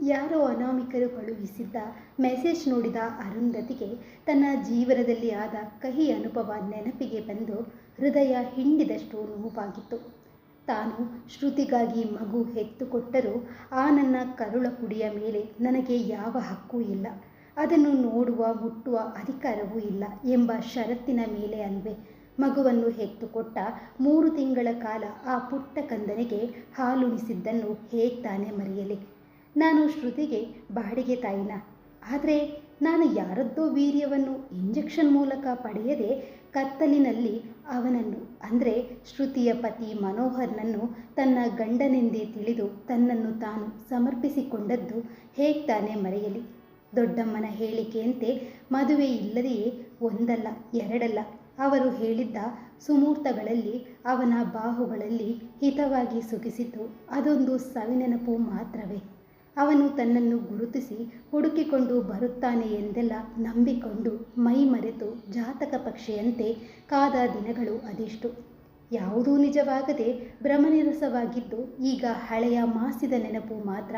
ಯಾರೋ ಅನಾಮಿಕರು ಕಳುಹಿಸಿದ್ದ ಮೆಸೇಜ್ ನೋಡಿದ ಅರುಂಧತಿಗೆ ತನ್ನ ಜೀವನದಲ್ಲಿ ಆದ ಕಹಿ ಅನುಭವ ನೆನಪಿಗೆ ಬಂದು ಹೃದಯ ಹಿಂಡಿದಷ್ಟು ನೋವಾಗಿತ್ತು. ತಾನು ಶ್ರುತಿಗಾಗಿ ಮಗು ಹೆತ್ತುಕೊಟ್ಟರೂ ಆ ನನ್ನ ಕರುಳ ಕುಡಿಯ ಮೇಲೆ ನನಗೆ ಯಾವ ಹಕ್ಕೂ ಇಲ್ಲ. ಅದನ್ನು ನೋಡುವ ಮುಟ್ಟುವ ಅಧಿಕಾರವೂ ಇಲ್ಲ ಎಂಬ ಷರತ್ತಿನ ಮೇಲೆ ಅಲ್ವೇ ಮಗುವನ್ನು ಹೆತ್ತುಕೊಟ್ಟ ಮೂರು ತಿಂಗಳ ಕಾಲ ಆ ಪುಟ್ಟ ಕಂದನಿಗೆ ಹಾಲುಣಿಸಿದ್ದನ್ನು ಹೇಗೆ ತಾನೇ ಮರೆಯಲಿ. ನಾನು ಶ್ರುತಿಗೆ ಬಾಡಿಗೆ ತಾಯಿನ. ಆದರೆ ನಾನು ಯಾರದ್ದೋ ವೀರ್ಯವನ್ನು ಇಂಜೆಕ್ಷನ್ ಮೂಲಕ ಪಡೆಯದೆ ಕತ್ತಲಿನಲ್ಲಿ ಅವನನ್ನು, ಅಂದರೆ ಶ್ರುತಿಯ ಪತಿ ಮನೋಹರ್ನನ್ನು ತನ್ನ ಗಂಡನೆಂದೇ ತಿಳಿದು ತನ್ನನ್ನು ತಾನು ಸಮರ್ಪಿಸಿಕೊಂಡದ್ದು ಹೇಗೆ ತಾನೇ ಮರೆಯಲಿ? ದೊಡ್ಡಮ್ಮನ ಹೇಳಿಕೆಯಂತೆ ಮದುವೆ ಇಲ್ಲದೆಯೇ ಒಂದಲ್ಲ, ಎರಡಲ್ಲ. ಅವರು ಹೇಳಿದ್ದ ಸುಮೂರ್ತಗಳಲ್ಲಿ ಅವನ ಬಾಹುಗಳಲ್ಲಿ ಹಿತವಾಗಿ ಸುಗಿಸಿದ್ದು ಅದೊಂದು ಸವಿನೆನಪು ಮಾತ್ರವೇ. ಅವನು ತನ್ನನ್ನು ಗುರುತಿಸಿ ಹುಡುಕಿಕೊಂಡು ಬರುತ್ತಾನೆ ಎಂದೆಲ್ಲ ನಂಬಿಕೊಂಡು ಮೈ ಮರೆತು ಜಾತಕ ಪಕ್ಷಿಯಂತೆ ಕಾದ ದಿನಗಳು ಅದೆಷ್ಟು. ಯಾವುದೂ ನಿಜವಾಗದೆ ಭ್ರಮನಿರಸವಾಗಿದ್ದು ಈಗ ಹಳೆಯ ಮಾಸಿದ ನೆನಪು ಮಾತ್ರ.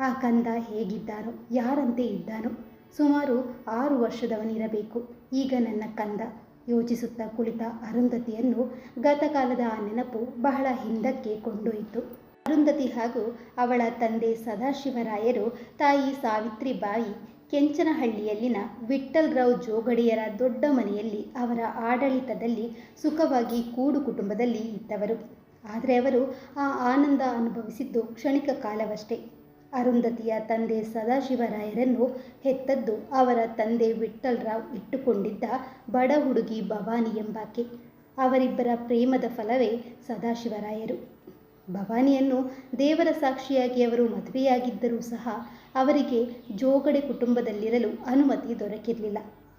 ಆ ಕಂದ ಹೇಗಿದ್ದಾನೋ ಯಾರಂತೆ ಇದ್ದಾನೋ ಸುಮಾರು ಆರು ವರ್ಷದವನಿರಬೇಕು. ಈಗ ನನ್ನ ಕಂದ ಯೋಚಿಸುತ್ತಾ ಕುಳಿತ ಅರುಂಧತಿಯನ್ನು ಗತಕಾಲದ ಆ ನೆನಪು ಬಹಳ ಹಿಂದಕ್ಕೆ ಕೊಂಡೊಯ್ತು ಅರುಂಧತಿ ಹಾಗೂ ಅವಳ ತಂದೆ ಸದಾಶಿವರಾಯರು ತಾಯಿ ಸಾವಿತ್ರಿಬಾಯಿ ಕೆಂಚನಹಳ್ಳಿಯಲ್ಲಿನ ವಿಠ್ಠಲರಾವ್ ಜೋಗಡಿಯರ ದೊಡ್ಡ ಮನೆಯಲ್ಲಿ ಅವರ ಆಡಳಿತದಲ್ಲಿ ಸುಖವಾಗಿ ಕೂಡು ಕುಟುಂಬದಲ್ಲಿ ಇದ್ದವರು. ಆದರೆ ಅವರು ಆ ಆನಂದ ಅನುಭವಿಸಿದ್ದು ಕ್ಷಣಿಕ ಕಾಲವಷ್ಟೇ. ಅರುಂಧತಿಯ ತಂದೆ ಸದಾಶಿವರಾಯರನ್ನು ಹೆತ್ತದ್ದು ಅವರ ತಂದೆ ವಿಠ್ಠಲರಾವ್ ಇಟ್ಟುಕೊಂಡಿದ್ದ ಬಡ ಹುಡುಗಿ ಭವಾನಿ ಎಂಬಾಕೆ. ಅವರಿಬ್ಬರ ಪ್ರೇಮದ ಫಲವೇ ಸದಾಶಿವರಾಯರು. ಭವಾನಿಯನ್ನು ದೇವರ ಸಾಕ್ಷಿಯಾಗಿ ಅವರು ಮದುವೆಯಾಗಿದ್ದರೂ ಸಹ ಅವರಿಗೆ ಜೋಗಡೆ ಕುಟುಂಬದಲ್ಲಿರಲು ಅನುಮತಿ ದೊರಕಿರಲಿಲ್ಲ.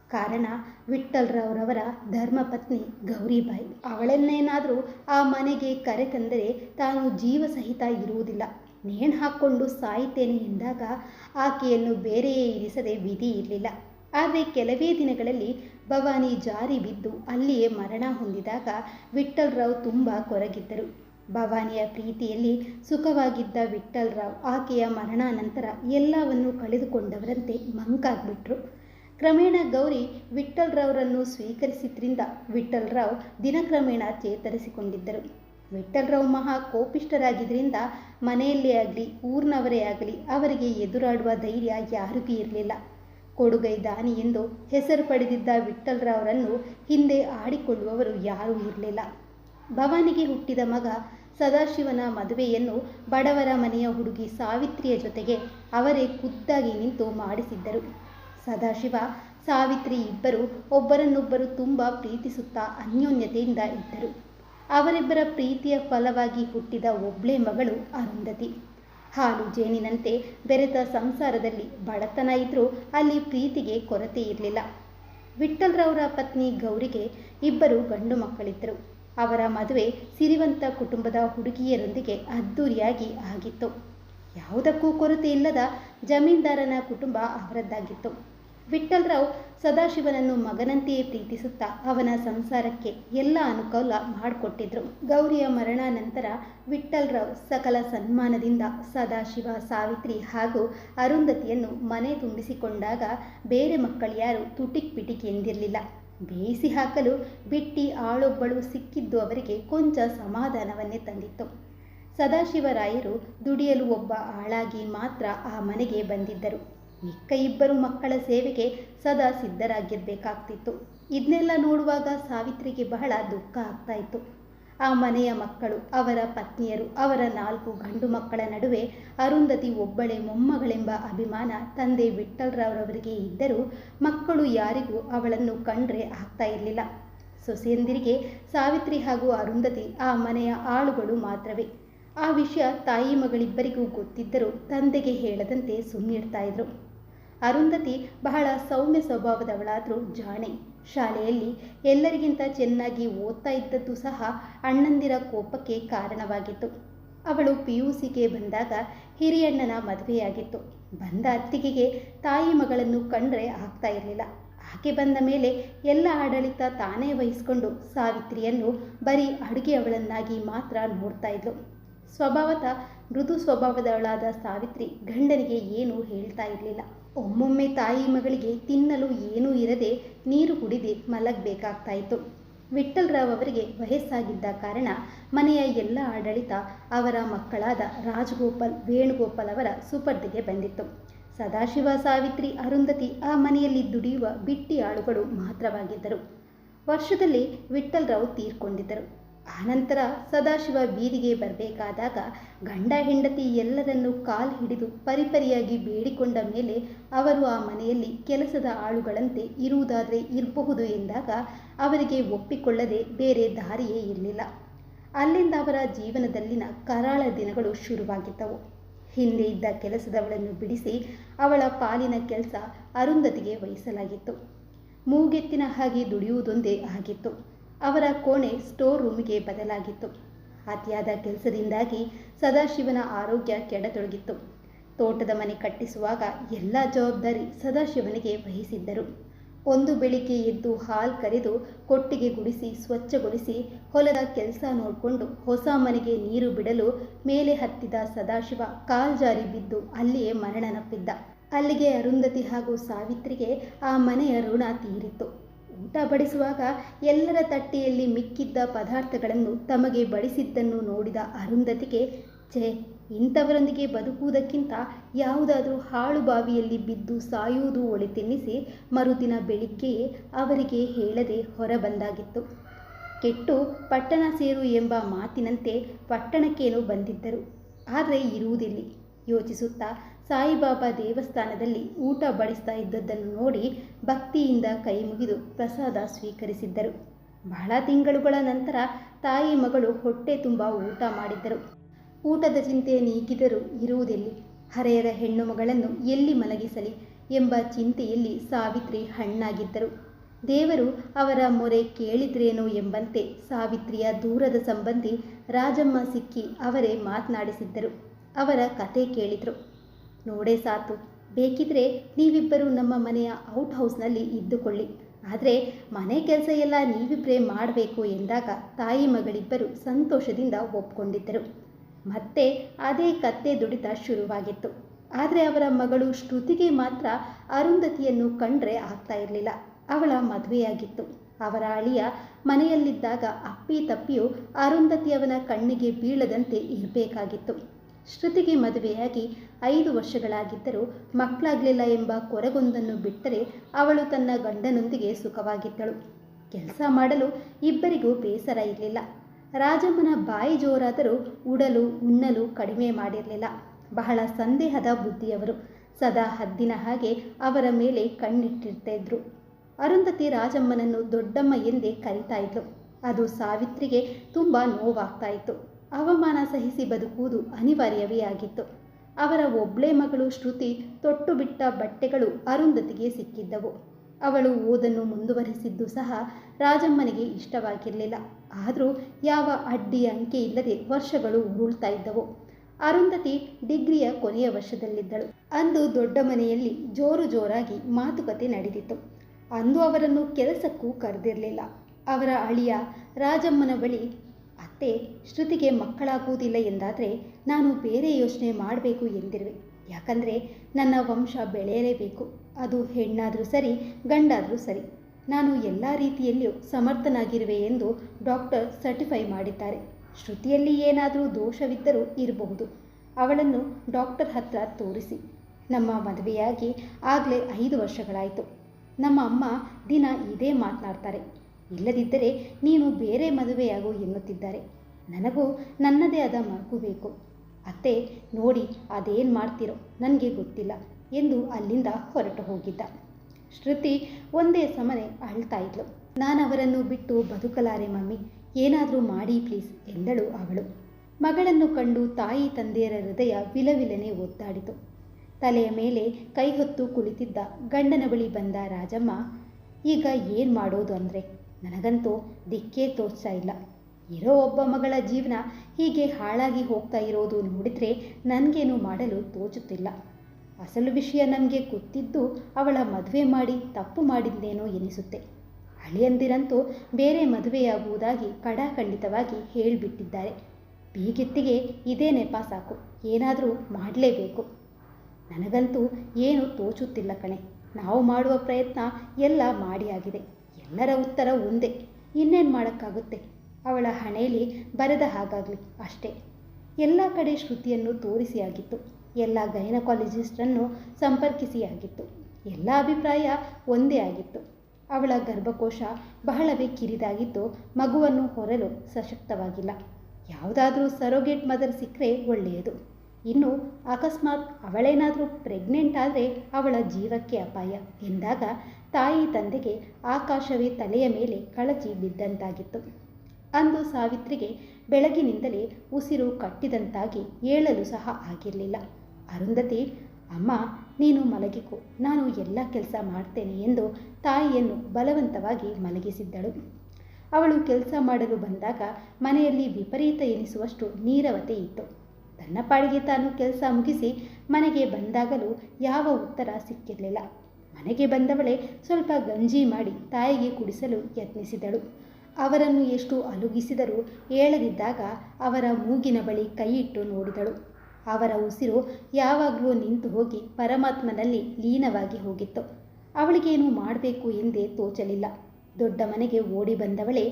ಕಾರಣ ವಿಠಲ್ರವರವರ ಧರ್ಮಪತ್ನಿ ಗೌರಿಬಾಯಿ. ಅವಳನ್ನೇನಾದರೂ ಆ ಮನೆಗೆ ಕರೆ ತಂದರೆ ತಾನು ಜೀವ ಸಹಿತ ಇರುವುದಿಲ್ಲ. ನೇಣು ಹಾಕ್ಕೊಂಡು ಸಾಯಿತೇನೆ ಎಂದಾಗ ಆಕೆಯನ್ನು ಬೇರೆಯೇ ಇರಿಸದೆ ವಿಧಿ ಇರಲಿಲ್ಲ. ಆದರೆ ಕೆಲವೇ ದಿನಗಳಲ್ಲಿ ಭವಾನಿ ಜಾರಿ ಬಿದ್ದು ಅಲ್ಲಿಯೇ ಮರಣ ಹೊಂದಿದಾಗ ವಿಠಲ್ರಾವ್ ತುಂಬ ಕೊರಗಿದ್ದರು. ಭವಾನಿಯ ಪ್ರೀತಿಯಲ್ಲಿ ಸುಖವಾಗಿದ್ದ ವಿಠ್ಠಲರಾವ್ ಆಕೆಯ ಮರಣಾನಂತರ ಎಲ್ಲವನ್ನು ಕಳೆದುಕೊಂಡವರಂತೆ ಮಂಕಾಗ್ಬಿಟ್ರು. ಕ್ರಮೇಣ ಗೌರಿ ವಿಠ್ಠಲರಾವ್ರನ್ನು ಸ್ವೀಕರಿಸಿದ್ರಿಂದ ವಿಠ್ಠಲರಾವ್ ದಿನಕ್ರಮೇಣ ಚೇತರಿಸಿಕೊಂಡಿದ್ದರು. ವಿಠ್ಠಲರಾವ್ ಮಹಾ ಕೋಪಿಷ್ಠರಾಗಿದ್ದರಿಂದ ಮನೆಯಲ್ಲೇ ಆಗಲಿ, ಊರಿನವರೇ ಆಗಲಿ, ಅವರಿಗೆ ಎದುರಾಡುವ ಧೈರ್ಯ ಯಾರಿಗೂ ಇರಲಿಲ್ಲ. ಕೊಡುಗೈ ದಾನಿ ಎಂದು ಹೆಸರು ಪಡೆದಿದ್ದ ವಿಠ್ಠಲರಾವ್ರನ್ನು ಹಿಂದೆ ಆಡಿಕೊಳ್ಳುವವರು ಯಾರೂ ಇರಲಿಲ್ಲ. ಭವಾನಿಗೆ ಹುಟ್ಟಿದ ಮಗ ಸದಾಶಿವನ ಮದುವೆಯನ್ನು ಬಡವರ ಮನೆಯ ಹುಡುಗಿ ಸಾವಿತ್ರಿಯ ಜೊತೆಗೆ ಅವರೇ ಖುದ್ದಾಗಿ ನಿಂತು ಮಾಡಿಸಿದ್ದರು. ಸದಾಶಿವ, ಸಾವಿತ್ರಿ ಇಬ್ಬರು ಒಬ್ಬರನ್ನೊಬ್ಬರು ತುಂಬ ಪ್ರೀತಿಸುತ್ತಾ ಅನ್ಯೋನ್ಯತೆಯಿಂದ ಇದ್ದರು. ಅವರಿಬ್ಬರ ಪ್ರೀತಿಯ ಫಲವಾಗಿ ಹುಟ್ಟಿದ ಒಬ್ಳೆ ಮಗಳು ಅರುಂಧತಿ. ಹಾಲು ಜೇನಿನಂತೆ ಬೆರೆತ ಸಂಸಾರದಲ್ಲಿ ಬಡತನ ಇದ್ದರೂ ಅಲ್ಲಿ ಪ್ರೀತಿಗೆ ಕೊರತೆ ಇರಲಿಲ್ಲ. ವಿಠ್ಠಲರವರ ಪತ್ನಿ ಗೌರಿಗೆ ಇಬ್ಬರು ಗಂಡು ಮಕ್ಕಳಿದ್ದರು. ಅವರ ಮದುವೆ ಸಿರಿವಂತ ಕುಟುಂಬದ ಹುಡುಗಿಯರೊಂದಿಗೆ ಅದ್ದೂರಿಯಾಗಿ ಆಗಿತ್ತು. ಯಾವುದಕ್ಕೂ ಕೊರತೆ ಇಲ್ಲದ ಜಮೀನ್ದಾರನ ಕುಟುಂಬ ಅವರದ್ದಾಗಿತ್ತು. ವಿಠ್ಠಲರಾವ್ ಸದಾಶಿವನನ್ನು ಮಗನಂತೆಯೇ ಪ್ರೀತಿಸುತ್ತಾ ಅವನ ಸಂಸಾರಕ್ಕೆ ಎಲ್ಲ ಅನುಕೂಲ ಮಾಡಿಕೊಟ್ಟಿದ್ರು. ಗೌರಿಯ ಮರಣಾನಂತರ ವಿಠ್ಠಲರಾವ್ ಸಕಲ ಸನ್ಮಾನದಿಂದ ಸದಾಶಿವ, ಸಾವಿತ್ರಿ ಹಾಗೂ ಅರುಂಧತಿಯನ್ನು ಮನೆ ತುಂಬಿಸಿಕೊಂಡಾಗ ಬೇರೆ ಮಕ್ಕಳ್ಯಾರು ತುಟಿಕ್ ಪಿಟಿಕ್ ಎಂದಿರಲಿಲ್ಲ. ಬೇಯಿಸಿ ಹಾಕಲು ಬಿಟ್ಟಿ ಆಳೊಬ್ಬಳು ಸಿಕ್ಕಿದ್ದು ಅವರಿಗೆ ಕೊಂಚ ಸಮಾಧಾನವನ್ನೇ ತಂದಿತ್ತು. ಸದಾಶಿವರಾಯರು ದುಡಿಯಲು ಒಬ್ಬ ಆಳಾಗಿ ಮಾತ್ರ ಆ ಮನೆಗೆ ಬಂದಿದ್ದರು. ಮಿಕ್ಕ ಇಬ್ಬರು ಮಕ್ಕಳ ಸೇವೆಗೆ ಸದಾ ಸಿದ್ಧರಾಗಿರಬೇಕಾಗ್ತಿತ್ತು. ಇದನ್ನೆಲ್ಲ ನೋಡುವಾಗ ಸಾವಿತ್ರಿಗೆ ಬಹಳ ದುಃಖ ಆಗ್ತಾ ಇತ್ತು. ಆ ಮನೆಯ ಮಕ್ಕಳು, ಅವರ ಪತ್ನಿಯರು, ಅವರ ನಾಲ್ಕು ಗಂಡು ಮಕ್ಕಳ ನಡುವೆ ಅರುಂಧತಿ ಒಬ್ಬಳೆ ಮೊಮ್ಮಗಳೆಂಬ ಅಭಿಮಾನ ತಂದೆ ವಿಠ್ಠಲರಾವ್ರವರಿಗೆ ಇದ್ದರೂ ಮಕ್ಕಳು ಯಾರಿಗೂ ಅವಳನ್ನು ಕಂಡ್ರೆ ಆಗ್ತಾ ಇರಲಿಲ್ಲ. ಸೊಸೆಯಂದಿರಿಗೆ ಸಾವಿತ್ರಿ ಹಾಗೂ ಅರುಂಧತಿ ಆ ಮನೆಯ ಆಳುಗಳು ಮಾತ್ರವೇ. ಆ ವಿಷಯ ತಾಯಿ ಮಗಳಿಬ್ಬರಿಗೂ ಗೊತ್ತಿದ್ದರೂ ತಂದೆಗೆ ಹೇಳದಂತೆ ಸುಮ್ಮನಿರ್ತಾ ಇದ್ರು. ಅರುಂಧತಿ ಬಹಳ ಸೌಮ್ಯ ಸ್ವಭಾವದವಳಾದರೂ ಜಾಣೆ. ಶಾಲೆಯಲ್ಲಿ ಎಲ್ಲರಿಗಿಂತ ಚೆನ್ನಾಗಿ ಓದ್ತಾ ಇದ್ದದ್ದು ಸಹ ಅಣ್ಣಂದಿರ ಕೋಪಕ್ಕೆ ಕಾರಣವಾಗಿತ್ತು. ಅವಳು ಪಿ ಯು ಸಿಗೆ ಬಂದಾಗ ಹಿರಿಯಣ್ಣನ ಮದುವೆಯಾಗಿತ್ತು. ಬಂದ ಅತ್ತಿಗೆಗೆ ತಾಯಿ ಮಗಳನ್ನು ಕಂಡ್ರೆ ಆಗ್ತಾ ಇರಲಿಲ್ಲ. ಆಕೆ ಬಂದ ಮೇಲೆ ಎಲ್ಲ ಆಡಳಿತ ತಾನೇ ವಹಿಸಿಕೊಂಡು ಸಾವಿತ್ರಿಯನ್ನು ಬರೀ ಅಡುಗೆ ಅವಳನ್ನಾಗಿ ಮಾತ್ರ ನೋಡ್ತಾ ಇದ್ಲು. ಸ್ವಭಾವತ ಮೃದು ಸ್ವಭಾವದವಳಾದ ಸಾವಿತ್ರಿ ಗಂಡನಿಗೆ ಏನೂ ಹೇಳ್ತಾ ಇರಲಿಲ್ಲ. ಒಮ್ಮೊಮ್ಮೆ ತಾಯಿ ಮಗಳಿಗೆ ತಿನ್ನಲು ಏನೂ ಇರದೆ ನೀರು ಕುಡಿದು ಮಲಗಬೇಕಾಗ್ತಾಯಿತ್ತು. ವಿಠಲ್ರಾವ್ ಅವರಿಗೆ ವಯಸ್ಸಾಗಿದ್ದ ಕಾರಣ ಮನೆಯ ಎಲ್ಲ ಆಡಳಿತ ಅವರ ಮಕ್ಕಳಾದ ರಾಜಗೋಪಾಲ್, ವೇಣುಗೋಪಾಲ್ ಅವರ ಸುಪರ್ದಿಗೆ ಬಂದಿತ್ತು. ಸದಾಶಿವ, ಸಾವಿತ್ರಿ, ಅರುಂಧತಿ ಆ ಮನೆಯಲ್ಲಿ ದುಡಿಯುವ ಬಿಟ್ಟಿ ಆಳುಗಳು ಮಾತ್ರವಾಗಿದ್ದರು. ವರ್ಷದಲ್ಲಿ ವಿಠ್ಠಲರಾವ್ ತೀರ್ಕೊಂಡಿದ್ದರು. ಆನಂತರ ಸದಾಶಿವ ಬೀದಿಗೆ ಬರಬೇಕಾದಾಗ ಗಂಡ ಹೆಂಡತಿ ಎಲ್ಲರನ್ನೂ ಕಾಲು ಹಿಡಿದು ಪರಿಪರಿಯಾಗಿ ಬೇಡಿಕೊಂಡ ಮೇಲೆ ಅವರು ಆ ಮನೆಯಲ್ಲಿ ಕೆಲಸದ ಆಳುಗಳಂತೆ ಇರುವುದಾದರೆ ಇರಬಹುದು ಎಂದಾಗ ಅವರಿಗೆ ಒಪ್ಪಿಕೊಳ್ಳದೆ ಬೇರೆ ದಾರಿಯೇ ಇರಲಿಲ್ಲ. ಅಲ್ಲಿಂದ ಅವರ ಜೀವನದಲ್ಲಿನ ಕರಾಳ ದಿನಗಳು ಶುರುವಾಗಿದ್ದವು. ಹಿಂದೆ ಇದ್ದ ಕೆಲಸದವಳನ್ನು ಬಿಡಿಸಿ ಅವಳ ಪಾಲಿನ ಕೆಲಸ ಅರುಂಧತಿಗೆ ವಹಿಸಲಾಗಿತ್ತು. ಮೂಗೆತ್ತಿನ ಹಾಗೆ ದುಡಿಯುವುದೊಂದೇ ಆಗಿತ್ತು. ಅವರ ಕೋಣೆ ಸ್ಟೋರ್ ರೂಮಿಗೆ ಬದಲಾಗಿತ್ತು. ಅತಿಯಾದ ಕೆಲಸದಿಂದಾಗಿ ಸದಾಶಿವನ ಆರೋಗ್ಯ ಕೆಡತೊಡಗಿತ್ತು. ತೋಟದ ಮನೆ ಕಟ್ಟಿಸುವಾಗ ಎಲ್ಲ ಜವಾಬ್ದಾರಿ ಸದಾಶಿವನಿಗೆ ವಹಿಸಿದ್ದರು. ಒಂದು ಬೆಳಿಗ್ಗೆ ಎದ್ದು ಹಾಲು ಕರೆದು ಕೊಟ್ಟಿಗೆ ಗುಡಿಸಿ ಸ್ವಚ್ಛಗೊಳಿಸಿ ಹೊಲದ ಕೆಲಸ ನೋಡಿಕೊಂಡು ಹೊಸ ಮನೆಗೆ ನೀರು ಬಿಡಲು ಮೇಲೆ ಹತ್ತಿದ ಸದಾಶಿವ ಕಾಲ್ಜಾರಿ ಬಿದ್ದು ಅಲ್ಲಿಯೇ ಮರಣನಪ್ಪಿದ್ದ ಅಲ್ಲಿಗೆ ಅರುಂಧತಿ ಹಾಗೂ ಸಾವಿತ್ರಿಗೆ ಆ ಮನೆಯ ಋಣ ತೀರಿತ್ತು. ಊಟ ಬಡಿಸುವಾಗ ಎಲ್ಲರ ತಟ್ಟೆಯಲ್ಲಿ ಮಿಕ್ಕಿದ್ದ ಪದಾರ್ಥಗಳನ್ನು ತಮಗೆ ಬಡಿಸಿದ್ದನ್ನು ನೋಡಿದ ಅರುಂಧತಿಗೆ, ಛೇ, ಇಂಥವರೊಂದಿಗೆ ಬದುಕುವುದಕ್ಕಿಂತ ಯಾವುದಾದರೂ ಹಾಳು ಬಾವಿಯಲ್ಲಿ ಬಿದ್ದು ಸಾಯುವುದು ಒಳಿತೆನ್ನಿಸಿ ಮರುದಿನ ಬೆಳಿಗ್ಗೆಯೇ ಅವರಿಗೆ ಹೇಳದೆ ಹೊರಬಂದಾಗಿತ್ತು. ಕೆಟ್ಟು ಪಟ್ಟಣ ಸೇರು ಎಂಬ ಮಾತಿನಂತೆ ಪಟ್ಟಣಕ್ಕೇನೋ ಬಂದಿದ್ದರು. ಆದರೆ ಇರುವುದಿಲ್ಲ. ಯೋಚಿಸುತ್ತಾ ಸಾಯಿಬಾಬಾ ದೇವಸ್ಥಾನದಲ್ಲಿ ಊಟ ಬಡಿಸ್ತಾ ಇದ್ದದ್ದನ್ನು ನೋಡಿ ಭಕ್ತಿಯಿಂದ ಕೈ ಮುಗಿದು ಪ್ರಸಾದ ಸ್ವೀಕರಿಸಿದ್ದರು. ಬಹಳ ತಿಂಗಳುಗಳ ನಂತರ ತಾಯಿ ಮಗಳು ಹೊಟ್ಟೆ ತುಂಬ ಊಟ ಮಾಡಿದ್ದರು. ಊಟದ ಚಿಂತೆ ನೀಗಿದರೂ ಇರುವುದೆಲ್ಲಿ. ಹರೆಯರ ಹೆಣ್ಣು ಮಗಳನ್ನು ಎಲ್ಲಿ ಮಲಗಿಸಲಿ ಎಂಬ ಚಿಂತೆಯಲ್ಲಿ ಸಾವಿತ್ರಿ ಹಣ್ಣಾಗಿದ್ದರು. ದೇವರು ಅವರ ಮೊರೆ ಕೇಳಿದ್ರೇನೋ ಎಂಬಂತೆ ಸಾವಿತ್ರಿಯ ದೂರದ ಸಂಬಂಧಿ ರಾಜಮ್ಮ ಸಿಕ್ಕಿ ಅವರೇ ಮಾತನಾಡಿಸಿದ್ದರು. ಅವರ ಕತೆ ಕೇಳಿದರು. ನೋಡೇ ಸಾತು ಬೇಕಿದ್ರೆ ನೀವಿಬ್ಬರು ನಮ್ಮ ಮನೆಯ ಔಟ್ ಹೌಸ್ನಲ್ಲಿ ಇದ್ದುಕೊಳ್ಳಿ. ಆದರೆ ಮನೆ ಕೆಲಸ ಎಲ್ಲ ನೀವಿಬ್ಬರೇ ಮಾಡಬೇಕು ಎಂದಾಗ ತಾಯಿ ಮಗಳಿಬ್ಬರು ಸಂತೋಷದಿಂದ ಒಪ್ಕೊಂಡಿದ್ದರು. ಮತ್ತೆ ಅದೇ ಕತ್ತೆ ದುಡಿತ ಶುರುವಾಗಿತ್ತು. ಆದರೆ ಅವರ ಮಗಳು ಶ್ರುತಿಗೆ ಮಾತ್ರ ಅರುಂಧತಿಯನ್ನು ಕಂಡ್ರೆ ಆಗ್ತಾ ಇರಲಿಲ್ಲ. ಅವಳ ಮದುವೆಯಾಗಿತ್ತು. ಅವರ ಅಳಿಯ ಮನೆಯಲ್ಲಿದ್ದಾಗ ಅಪ್ಪಿ ತಪ್ಪಿಯು ಅರುಂಧತಿಯವನ ಕಣ್ಣಿಗೆ ಬೀಳದಂತೆ ಇರಬೇಕಾಗಿತ್ತು. ಶ್ರುತಿಗೆ ಮದುವೆಯಾಗಿ ಐದು ವರ್ಷಗಳಾಗಿದ್ದರೂ ಮಕ್ಕಳಾಗಲಿಲ್ಲ ಎಂಬ ಕೊರಗೊಂದನ್ನು ಬಿಟ್ಟರೆ ಅವಳು ತನ್ನ ಗಂಡನೊಂದಿಗೆ ಸುಖವಾಗಿದ್ದಳು. ಕೆಲಸ ಮಾಡಲು ಇಬ್ಬರಿಗೂ ಬೇಸರ ಇರಲಿಲ್ಲ. ರಾಜಮ್ಮನ ಬಾಯಿ ಜೋರಾದರೂ ಉಡಲು ಉಣ್ಣಲು ಕಡಿಮೆ ಮಾಡಿರಲಿಲ್ಲ. ಬಹಳ ಸಂದೇಹದ ಬುದ್ಧಿಯವರು. ಸದಾ ಹದ್ದಿನ ಹಾಗೆ ಅವರ ಮೇಲೆ ಕಣ್ಣಿಟ್ಟಿರ್ತಾ ಇದ್ರು ಅರುಂಧತಿ ರಾಜಮ್ಮನನ್ನು ದೊಡ್ಡಮ್ಮ ಎಂದೇ ಕರಿತಾ ಇದ್ಲು. ಅದು ಸಾವಿತ್ರಿಗೆ ತುಂಬ ನೋವಾಗ್ತಾ ಇತ್ತು. ಅವಮಾನ ಸಹಿಸಿ ಬದುಕುವುದು ಅನಿವಾರ್ಯವೇ ಆಗಿತ್ತು. ಅವರ ಒಬ್ಳೆ ಮಗಳು ಶ್ರುತಿ ತೊಟ್ಟು ಬಿಟ್ಟ ಬಟ್ಟೆಗಳು ಅರುಂಧತಿಗೆ ಸಿಕ್ಕಿದ್ದವು. ಅವಳು ಓದನ್ನು ಮುಂದುವರಿಸಿದ್ದು ಸಹ ರಾಜಮ್ಮನಿಗೆ ಇಷ್ಟವಾಗಿರಲಿಲ್ಲ. ಆದರೂ ಯಾವ ಅಡ್ಡಿ ಅಂಕೆ ಇಲ್ಲದೆ ವರ್ಷಗಳು ಉರುಳ್ತಾ ಇದ್ದವು. ಅರುಂಧತಿ ಡಿಗ್ರಿಯ ಕೊನೆಯ ವರ್ಷದಲ್ಲಿದ್ದಳು. ಅಂದು ದೊಡ್ಡ ಮನೆಯಲ್ಲಿ ಜೋರು ಜೋರಾಗಿ ಮಾತುಕತೆ ನಡೆದಿತ್ತು. ಅಂದು ಅವರನ್ನು ಕೆಲಸಕ್ಕೂ ಕರೆದಿರಲಿಲ್ಲ. ಅವರ ಅಳಿಯ ರಾಜಮ್ಮನ ಬಳಿ ಅತ್ತೆ, ಶ್ರುತಿಗೆ ಮಕ್ಕಳಾಗುವುದಿಲ್ಲ ಎಂದಾದರೆ ನಾನು ಬೇರೆ ಯೋಚನೆ ಮಾಡಬೇಕು ಎಂದಿರುವೆ. ಯಾಕಂದರೆ ನನ್ನ ವಂಶ ಬೆಳೆಯಲೇಬೇಕು. ಅದು ಹೆಣ್ಣಾದರೂ ಸರಿ, ಗಂಡಾದರೂ ಸರಿ. ನಾನು ಎಲ್ಲ ರೀತಿಯಲ್ಲಿಯೂ ಸಮರ್ಥನಾಗಿರುವೆ ಎಂದು ಡಾಕ್ಟರ್ ಸರ್ಟಿಫೈ ಮಾಡಿದ್ದಾರೆ. ಶ್ರುತಿಯಲ್ಲಿ ಏನಾದರೂ ದೋಷವಿದ್ದರೂ ಇರಬಹುದು. ಅವಳನ್ನು ಡಾಕ್ಟರ್ ಹತ್ರ ತೋರಿಸಿ. ನಮ್ಮ ಮದುವೆಯಾಗಿ ಆಗಲೇ ಐದು ವರ್ಷಗಳಾಯಿತು. ನಮ್ಮ ಅಮ್ಮ ದಿನ ಇದೇ ಮಾತನಾಡ್ತಾರೆ. ಇಲ್ಲದಿದ್ದರೆ ನೀನು ಬೇರೆ ಮದುವೆಯಾಗು ಎನ್ನುತ್ತಿದ್ದಾರೆ. ನನಗೂ ನನ್ನದೇ ಆದ ಮಗು ಬೇಕು. ಅತ್ತೆ, ನೋಡಿ ಅದೇನು ಮಾಡ್ತಿರೋ ನನಗೆ ಗೊತ್ತಿಲ್ಲ ಎಂದು ಅಲ್ಲಿಂದ ಹೊರಟು ಹೋಗಿದ್ದ. ಶ್ರುತಿ ಒಂದೇ ಸಮನೆ ಅಳ್ತಾ ಇದ್ಲು. ನಾನು ಅವರನ್ನು ಬಿಟ್ಟು ಬದುಕಲಾರೆ ಮಮ್ಮಿ, ಏನಾದರೂ ಮಾಡಿ ಪ್ಲೀಸ್ ಎಂದಳು ಅವಳು. ಮಗಳನ್ನು ಕಂಡು ತಾಯಿ ತಂದೆಯರ ಹೃದಯ ವಿಲವಿಲನೆ ಒದ್ದಾಡಿತು. ತಲೆಯ ಮೇಲೆ ಕೈ ಹೊತ್ತು ಕುಳಿತಿದ್ದ ಗಂಡನ ಬಳಿ ಬಂದ ರಾಜಮ್ಮ, ಈಗ ಏನು ಮಾಡೋದು ಅಂದರೆ ನನಗಂತೂ ದಿಕ್ಕೇ ತೋಚ್ತಾ ಇಲ್ಲ. ಇರೋ ಒಬ್ಬ ಮಗಳ ಜೀವನ ಹೀಗೆ ಹಾಳಾಗಿ ಹೋಗ್ತಾ ಇರೋದು ನೋಡಿದರೆ ನನಗೇನು ಮಾಡಲು ತೋಚುತ್ತಿಲ್ಲ. ಅಸಲು ವಿಷಯ ನಮಗೆ ಗೊತ್ತಿದ್ದು ಅವಳ ಮದುವೆ ಮಾಡಿ ತಪ್ಪು ಮಾಡಿದ್ದೇನೋ ಎನಿಸುತ್ತೆ. ಹಳೆಯಂದಿರಂತೂ ಬೇರೆ ಮದುವೆಯಾಗುವುದಾಗಿ ಕಡಾಖಂಡಿತವಾಗಿ ಹೇಳಿಬಿಟ್ಟಿದ್ದಾರೆ. ಬೀಗಿತ್ತಿಗೆ ಇದೇ ನೆಪ ಸಾಕು. ಏನಾದರೂ ಮಾಡಲೇಬೇಕು. ನನಗಂತೂ ಏನು ತೋಚುತ್ತಿಲ್ಲ ಕಣೆ. ನಾವು ಮಾಡುವ ಪ್ರಯತ್ನ ಎಲ್ಲ ಮಾಡಿ ಆಗಿದೆ. ಎಲ್ಲರ ಉತ್ತರ ಒಂದೇ. ಇನ್ನೇನು ಮಾಡೋಕ್ಕಾಗುತ್ತೆ? ಅವಳ ಹಣೆಯಲ್ಲಿ ಬರೆದ ಹಾಗಾಗಲಿ ಅಷ್ಟೇ. ಎಲ್ಲ ಕಡೆ ಶ್ರುತಿಯನ್ನು ತೋರಿಸಿಯಾಗಿತ್ತು ಎಲ್ಲ ಗೈನಕಾಲಜಿಸ್ಟನ್ನು ಸಂಪರ್ಕಿಸಿಯಾಗಿತ್ತು ಎಲ್ಲ ಅಭಿಪ್ರಾಯ ಒಂದೇ ಆಗಿತ್ತು. ಅವಳ ಗರ್ಭಕೋಶ ಬಹಳವೇ ಕಿರಿದಾಗಿತ್ತು ಮಗುವನ್ನು ಹೊರಲು ಸಶಕ್ತವಾಗಿಲ್ಲ. ಯಾವುದಾದ್ರೂ ಸರೋಗೇಟ್ ಮದರ್ ಸಿಕ್ಕರೆ ಒಳ್ಳೆಯದು. ಇನ್ನು ಅಕಸ್ಮಾತ್ ಅವಳೇನಾದರೂ ಪ್ರೆಗ್ನೆಂಟ್ ಆದರೆ ಅವಳ ಜೀವಕ್ಕೆ ಅಪಾಯ ಎಂದಾಗ ತಾಯಿ ತಂದೆಗೆ ಆಕಾಶವೇ ತಲೆಯ ಮೇಲೆ ಕಳಚಿ ಬಿದ್ದಂತಾಗಿತ್ತು. ಅಂದು ಸಾವಿತ್ರಿಗೆ ಬೆಳಗಿನಿಂದಲೇ ಉಸಿರು ಕಟ್ಟಿದಂತಾಗಿ ಏಳಲು ಸಹ ಆಗಿರಲಿಲ್ಲ. ಅರುಂಧತಿ, ಅಮ್ಮ, ನೀನು ಮಲಗಿಕೋ. ನಾನು ಎಲ್ಲ ಕೆಲಸ ಮಾಡ್ತೇನೆ ಎಂದು ತಾಯಿಯನ್ನು ಬಲವಂತವಾಗಿ ಮಲಗಿಸಿದ್ದಳು. ಅವಳು ಕೆಲಸ ಮಾಡಲು ಬಂದಾಗ ಮನೆಯಲ್ಲಿ ವಿಪರೀತ ಎನಿಸುವಷ್ಟು ನೀರವತೆ ಇತ್ತು. ತನ್ನ ಪಾಡಿಗೆ ತಾನು ಕೆಲಸ ಮುಗಿಸಿ ಮನೆಗೆ ಬಂದಾಗಲೂ ಯಾವ ಉತ್ತರ ಸಿಕ್ಕಿರಲಿಲ್ಲ. ಮನೆಗೆ ಬಂದವಳೆ ಸ್ವಲ್ಪ ಗಂಜಿ ಮಾಡಿ ತಾಯಿಗೆ ಕುಡಿಸಲು ಯತ್ನಿಸಿದಳು. ಅವರನ್ನು ಎಷ್ಟು ಅಲುಗಿಸಿದರೂ ಏಳದಿದ್ದಾಗ ಅವರ ಮೂಗಿನ ಬಳಿ ಕೈಯಿಟ್ಟು ನೋಡಿದಳು. ಅವರ ಉಸಿರು ಯಾವಾಗಲೂ ನಿಂತು ಹೋಗಿ ಪರಮಾತ್ಮನಲ್ಲಿ ಲೀನವಾಗಿ ಹೋಗಿತ್ತು. ಅವಳಿಗೇನು ಮಾಡಬೇಕು ಎಂದೇ ತೋಚಲಿಲ್ಲ. ದೊಡ್ಡ ಮನೆಗೆ ಓಡಿ ಬಂದವಳೇ